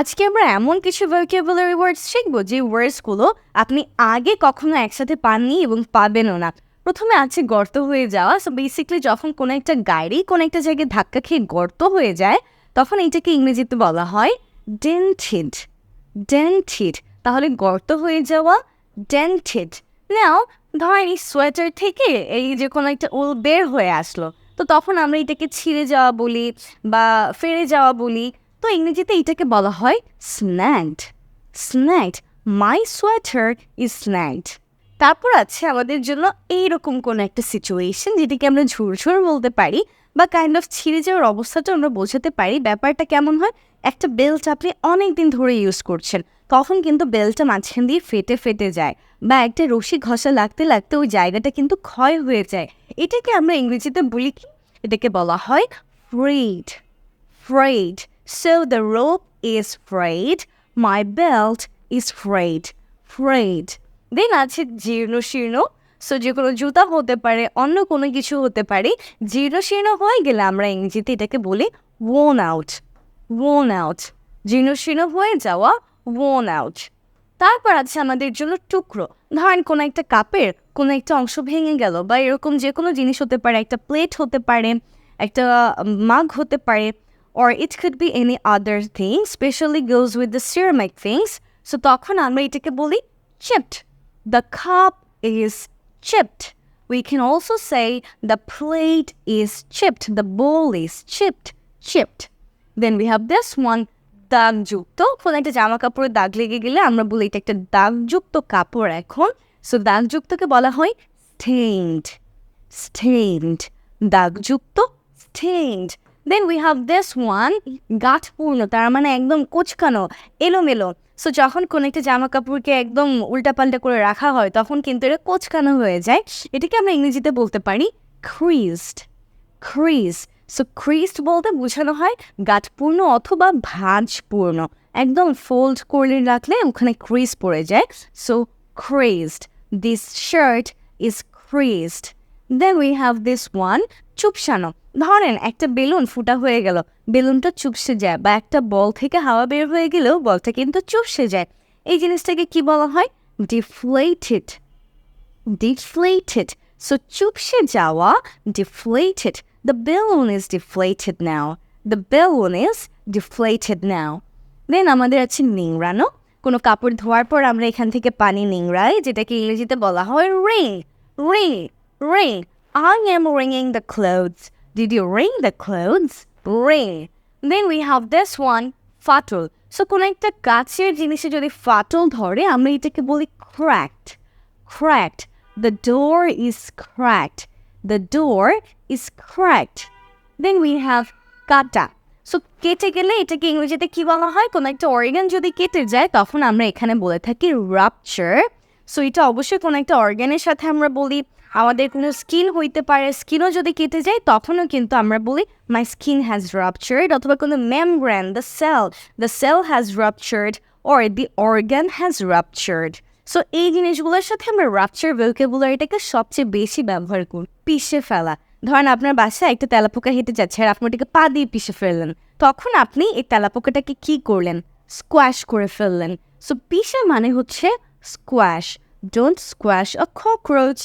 আজকে আমরা এমন কিছু ভোকাবুলারি ওয়ার্ডস শিখব যে ওয়ার্ডসগুলো আপনি আগে কখনো একসাথে পাননি এবং পাবেনও না। প্রথমে আছে গর্ত হয়ে যাওয়া। সো বেসিক্যালি যখন কোনো একটা গাড়ি কোনো একটা জায়গায় ধাক্কা খেয়ে গর্ত হয়ে যায়, তখন এইটাকে ইংরেজিতে বলা হয় ডেন্টেড ডেন্টেড তাহলে গর্ত হয়ে যাওয়া ডেন্টেড নাও ধরেন এই সোয়েটার থেকে এই যে কোনো একটা উল বের হয়ে আসলো। তো তখন আমরা এটাকে ছিঁড়ে যাওয়া বলি বা ফেরে যাওয়া বলি। তো ইংরেজিতে এটাকে বলা হয় স্ন্যাগড স্ন্যাগড মাই সোয়েটার ইজ স্ন্যাগড তারপর আছে আমাদের জন্য এইরকম কোনো একটা সিচুয়েশন যেটাকে আমরা ঝুরঝুর বলতে পারি বা কাইন্ড অফ ছিঁড়ে যাওয়ার অবস্থাটা আমরা বোঝাতে পারি। ব্যাপারটা কেমন হয়? একটা বেল্ট আপনি অনেক দিন ধরে ইউজ করছেন, তখন কিন্তু বেল্টটা মাঝখান দিয়ে ফেটে ফেটে যায় বা একটা রশি ঘষা লাগতে লাগতে ওই জায়গাটা কিন্তু ক্ষয় হয়ে যায়। এটাকে আমরা ইংরেজিতে বলি কি? এটাকে বলা হয় frayed frayed. So the rope is frayed. My belt is frayed. Frayed. Then আছে জীর্ণ শীর্ণ। সো যে কোনো জুতা হতে পারে, অন্য কোনো কিছু হতে পারে। জীর্ণ শীর্ণ হয়ে গেলে আমরা ইংরেজিতে এটাকে বলি ওন আউট ওন আউট জীর্ণ শীর্ণ হয়ে যাওয়া ওন আউট তারপর আছে আমাদের জন্য টুকরো। ধরেন কোনো একটা কাপের কোনো একটা অংশ ভেঙে গেল বা এরকম যে কোনো জিনিস হতে পারে, একটা প্লেট হতে পারে, একটা মাগ হতে পারে। Or it could be any other thing specially goes with the ceramic things so তখন আমরা এটাকে বলি chipped the cup is chipped we can also say the plate is chipped the bowl is chipped chipped then we have this one দাগযুক্ত কোনো একটা জামা কাপড়ে দাগ লেগে গেলে আমরা বলি এটা একটা দাগযুক্ত কাপড় এখন সো দাগযুক্তকে বলা হয় stained stained দাগযুক্ত stained then we have this one গাঠপূর্ণ তার মানে একদম কোচকানো, এলোমেলো। সো যখন কোনো একটা জামা কাপড়কে একদম উল্টাপাল্টা করে রাখা হয়, তখন কিন্তু এটা কোচকানো হয়ে যায়। এটাকে আমরা ইংরেজিতে বলতে পারি ক্রিজড ক্রিজ সো ক্রিজড বলতে বোঝানো হয় গাঠপূর্ণ অথবা ভাঁজপূর্ণ। একদম ফোল্ড করে রাখলে ওখানে ক্রিজ পড়ে যায়। So creased this shirt is creased then we have this one চুপসানো। ধরেন একটা বেলুন ফুটা হয়ে গেল। বেলুনটা চুপসে যায় বা একটা বল থেকে হাওয়া বের হয়ে গেলেও বলটা কিন্তু চুপসে যায়। এই জিনিসটাকে কি বলা হয়? ডিফ্লেটেড deflated. So, চুপসে যাওয়া, deflated. The balloon is deflated now. The balloon is deflated now then আমাদের আছে নিংড়ানো। কোনো কাপড় ধোয়ার পর আমরা এখান থেকে পানি নিংড়াই, যেটাকে ইংরেজিতে বলা হয় ring ring ring I am wringing the clothes Did you wring the clothes? Ring. Then we have this one, ফাটল সো কোনো একটা কাছের জিনিসে যদি ফাটল ধরে আমরা এটাকে বলি cracked. Cracked. The door is cracked. The door is cracked. Then we have কাটা সো কেটে গেলে এটাকে ইংরেজিতে কি বলা হয় কোনো একটা অর্গান যদি কেটে যায় তখন আমরা এখানে বলে থাকি রাপচার সো এটা অবশ্যই কোনো একটা অর্গানের সাথে আমরা বলি আমাদের কোনো স্কিন হইতে পারে, স্কিনও যদি কেটে যায়, তখনও কিন্তু আমরা বলি মাই স্কিন হ্যাজ রাপচার্ড অথবা কোনো membrane the cell the cell has ruptured or the organ has ruptured so এই জিনিসগুলোর সাথে আমরা রাপচার ভোকেবুলারিটাকে সবচেয়ে বেশি ব্যবহার করি, পিষে ফেলা। ধরেন আপনার বাসায় একটা তেলাপোকা হেঁটে যাচ্ছে আর আপনি ওটাকে পা দিয়ে পিষে ফেললেন। তখন আপনি এই তেলাপোকাটাকে কি করলেন? স্কোয়াশ করে ফেললেন। সো পিষে মানে হচ্ছে squash don't squash a cockroach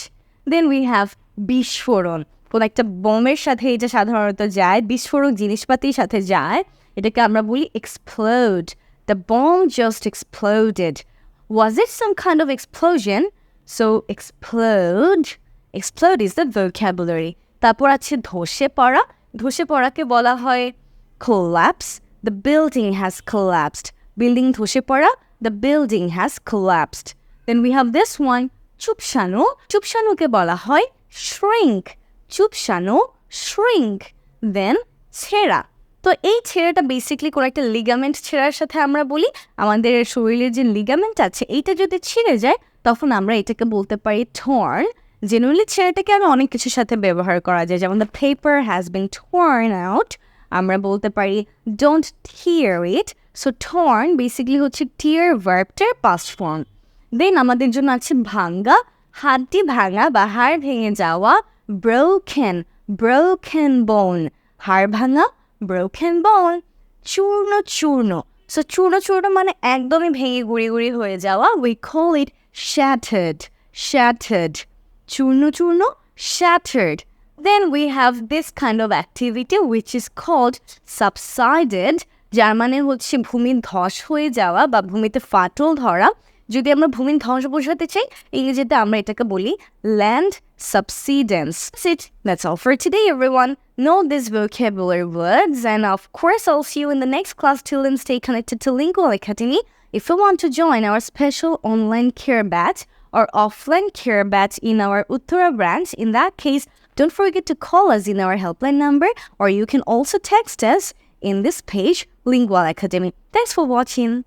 then we have বিস্ফোরণ। কোনো একটা বোমের সাথে এটা সাধারণত যায়, বিস্ফোরক জিনিসপাতির সাথে যায়। এটাকে আমরা বলি explode the bomb just exploded was it some kind of explosion so explode explode is the vocabulary তারপর আছে ধসে পড়া। ধসে পড়াকে বলা হয় collapse the building has collapsed building ধসে পড়া। The building has collapsed then we have this one চুপসানো চুপসানোকে বলা হয় shrink চুপসানো শ্রিঙ্ক। দেন ছেঁড়া। তো এই ছেঁড়াটা বেসিকলি কোনো একটা লিগামেন্ট ছেঁড়ার সাথে আমরা বলি। আমাদের শরীরের যে লিগামেন্ট আছে, এইটা যদি ছিঁড়ে যায়, তখন আমরা এটাকে বলতে পারি থর্ন জেনুয়ালি ছেঁড়াটাকে আমি অনেক কিছুর সাথে ব্যবহার করা যায়। যেমন the paper has been torn out আমরা বলতে পারি don't tear it so torn basically হচ্ছে টিয়ার ভার্বটার পাস্ট ফর্ম দেন আমাদের জন্য আছে ভাঙ্গা হাড্ডি ভাঙা বা হাড় ভেঙে যাওয়া ব্রোকেন ব্রোকেন বোন হাড় ভাঙা ব্রোকেন বোন চূর্ণ চূর্ণ। সো চূর্ণ চূর্ণ মানে একদমই ভেঙে গুড়ি গুড়ি হয়ে যাওয়া we call it shattered shattered চূর্ণ চূর্ণ, shattered then we have this kind of activity which is called subsided, যার মানে হচ্ছে ভূমি ধস হয়ে যাওয়া বা ভূমিতে ফাটল ধরা। যদি আমরা ভূমির ধ্বংস বোঝাতে চাই ইংরেজিতে আমরা এটাকে বলি land subsidence. That's it. That's all for today, everyone. Know these vocabulary words, and of course, I'll see you in the next class. Till then, stay connected to Lingual Academy. If you want to join our special online care batch or offline care batch in our Uttara branch, in that case, don't forget to call us in our helpline number, or you can also text us in this page, Lingual Academy. Thanks for watching.